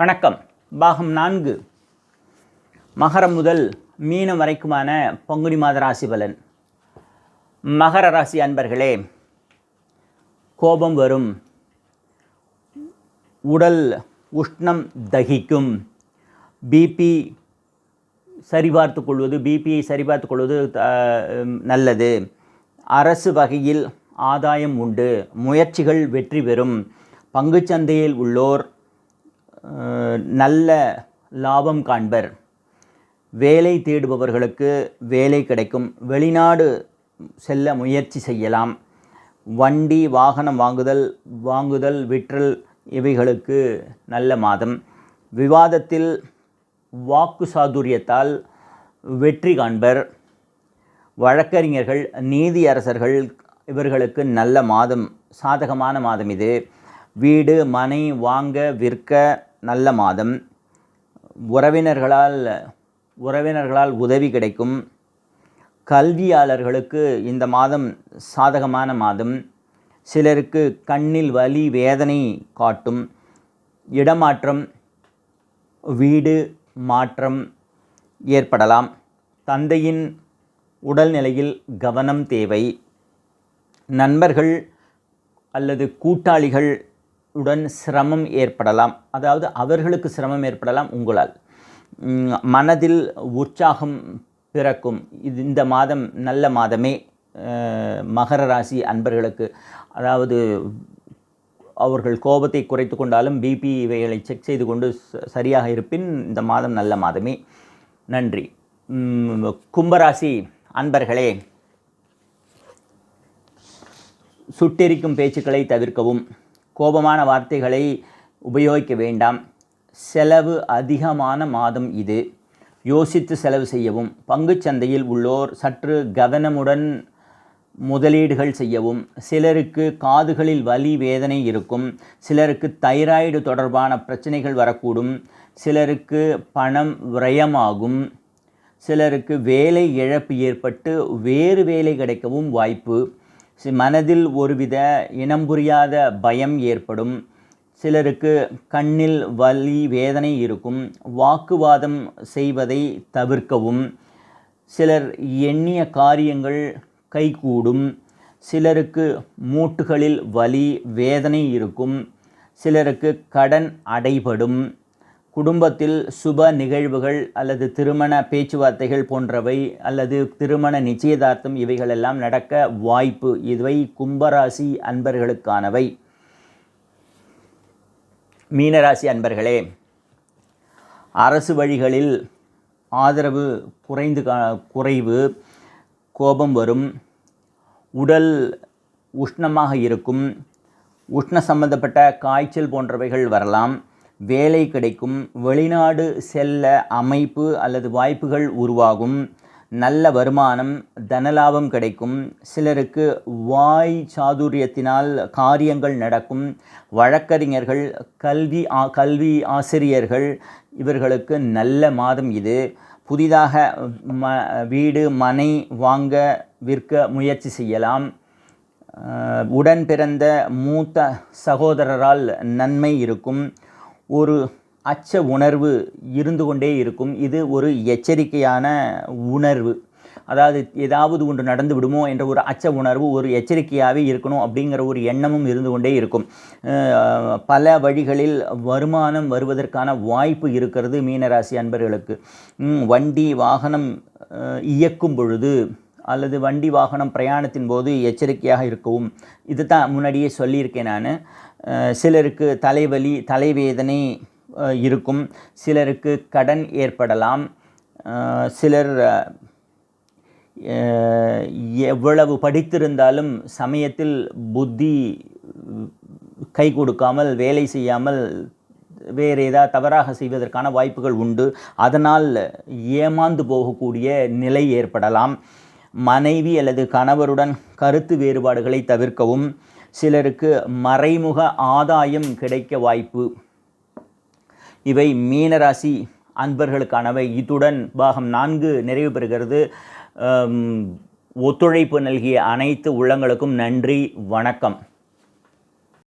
வணக்கம். பாகம் நான்கு. மகரம் முதல் மீனம் வரைக்குமான பங்குனி மாத ராசி பலன். மகர ராசி அன்பர்களே கோபம் வரும். உடல் உஷ்ணம் தகிக்கும். பிபி சரிபார்த்து கொள்வது பிபியை சரிபார்த்து கொள்வது நல்லது. அரசு வகையில் ஆதாயம் உண்டு. முயற்சிகள் வெற்றி பெறும். பங்குச்சந்தையில் உள்ளோர் நல்ல லாபம் காண்பர். வேலை தேடுபவர்களுக்கு வேலை கிடைக்கும். வெளிநாடு செல்ல முயற்சி செய்யலாம். வண்டி வாகனம் வாங்குதல் வாங்குதல் விற்றல் இவைகளுக்கு நல்ல மாதம். விவாதத்தில் வாக்கு சாதுரியத்தால் வெற்றி காண்பர். வழக்கறிஞர்கள் நீதியரசர்கள் இவர்களுக்கு நல்ல மாதம். சாதகமான மாதம் இது. வீடு மனை வாங்க விற்க நல்ல மாதம். உறவினர்களால் உறவினர்களால் உதவி கிடைக்கும். கல்வியாளர்களுக்கு இந்த மாதம் சாதகமான மாதம். சிலருக்கு கண்ணில் வலி வேதனை காட்டும். இடமாற்றம் வீடு மாற்றம் ஏற்படலாம். தந்தையின் உடல்நிலையில் கவனம் தேவை. நண்பர்கள் அல்லது கூட்டாளிகள் உடன் சிரமம் ஏற்படலாம். அதாவது அவர்களுக்கு சிரமம் ஏற்படலாம் உங்களால். மனதில் உற்சாகம் பிறக்கும். இது இந்த மாதம் நல்ல மாதமே. மகர ராசி அன்பர்களுக்கு. அதாவது அவர்கள் கோபத்தை குறைத்து கொண்டாலும் பிபி இவைகளை செக் செய்து கொண்டு சரியாக இருப்பின் இந்த மாதம் நல்ல மாதமே. நன்றி. கும்பராசி அன்பர்களே. சுட்டெரிக்கும் பேச்சுக்களை தவிர்க்கவும். கோபமான வார்த்தைகளை உபயோகிக்க வேண்டாம். செலவு அதிகமான மாதம் இது. யோசித்து செலவு செய்யவும் பங்குச் சந்தையில் உள்ளோர் சற்று கவனமுடன் முதலீடுகள் செய்யவும் சிலருக்கு காதுகளில் வலி வேதனை இருக்கும் சிலருக்கு தைராய்டு தொடர்பான பிரச்சனைகள் வரக்கூடும் சிலருக்கு பணம் விரயமாகும் சிலருக்கு வேலை இழப்பு ஏற்பட்டு வேறு வேலை கிடைக்கவும் வாய்ப்பு. மனதில் ஒருவித இனம் புரியாத பயம் ஏற்படும். சிலருக்கு கண்ணில் வலி வேதனை இருக்கும். வாக்குவாதம் செய்வதை தவிர்க்கவும். சிலர் எண்ணிய காரியங்கள் கைகூடும். சிலருக்கு மூட்டுகளில் வலி வேதனை இருக்கும். சிலருக்கு கடன் அடைபடும். குடும்பத்தில் சுப நிகழ்வுகள் அல்லது திருமண பேச்சுவார்த்தைகள் போன்றவை அல்லது திருமண நிச்சயதார்த்தம் இவைகளெல்லாம் நடக்க வாய்ப்பு இவை கும்பராசி அன்பர்களுக்கானவை. மீனராசி அன்பர்களே அரசு வழிகளில் ஆதரவு குறைந்து கா- குறைவு கோபம் வரும் உடல் உஷ்ணமாக இருக்கும் உஷ்ண சம்பந்தப்பட்ட காய்ச்சல் போன்றவைகள் வரலாம் வேலை கிடைக்கும். வெளிநாடு செல்ல அமைப்பு அல்லது வாய்ப்புகள் உருவாகும். நல்ல வருமானம் தனலாபம் கிடைக்கும். சிலருக்கு வாய் சாதுரியத்தினால் காரியங்கள் நடக்கும். வழக்கறிஞர்கள் கல்வி ஆ- கல்வி ஆசிரியர்கள் இவர்களுக்கு நல்ல மாதம் இது. புதிதாக ம வீடு மனை வாங்க விற்க முயற்சி செய்யலாம். உடன் பிறந்த மூத்த சகோதரரால் நன்மை இருக்கும். ஒரு அச்ச உணர்வு இருந்து கொண்டே இருக்கும். இது ஒரு எச்சரிக்கையான உணர்வு. அதாவது ஏதாவது ஒன்று நடந்து விடுமோ என்ற ஒரு அச்ச உணர்வு ஒரு எச்சரிக்கையாகவே இருக்கணும் அப்படிங்கிற ஒரு எண்ணமும் இருந்து கொண்டே இருக்கும். பல வழிகளில் வருமானம் வருவதற்கான வாய்ப்பு இருக்கிறது மீனராசி அன்பர்களுக்கு. வண்டி வாகனம் இயக்கும் பொழுது அல்லது வண்டி வாகனம் பிரயாணத்தின் போது எச்சரிக்கையாக இருக்கவும். இது தான் முன்னாடியே சொல்லியிருக்கேன் நான். சிலருக்கு தலைவலி தலைவேதனை இருக்கும். சிலருக்கு கடன் ஏற்படலாம். சிலர் எவ்வளவு படித்திருந்தாலும் சமயத்தில் புத்தி கை கொடுக்காமல் வேலை செய்யாமல் வேறு ஏதாவது தவறாக செய்வதற்கான வாய்ப்புகள் உண்டு. அதனால் ஏமாந்து போகக்கூடிய நிலை ஏற்படலாம். மனைவி அல்லது கணவருடன் கருத்து வேறுபாடுகளை தவிர்க்கவும் சிலருக்கு மறைமுக ஆதாயம் கிடைக்க வாய்ப்பு. இவை மீனராசி அன்பர்களுக்கானவை. இத்துடன் பாகம் நான்கு நிறைவு பெறுகிறது. ஒத்துழைப்பு நல்கிய அனைத்து உள்ளங்களுக்கும் நன்றி வணக்கம்.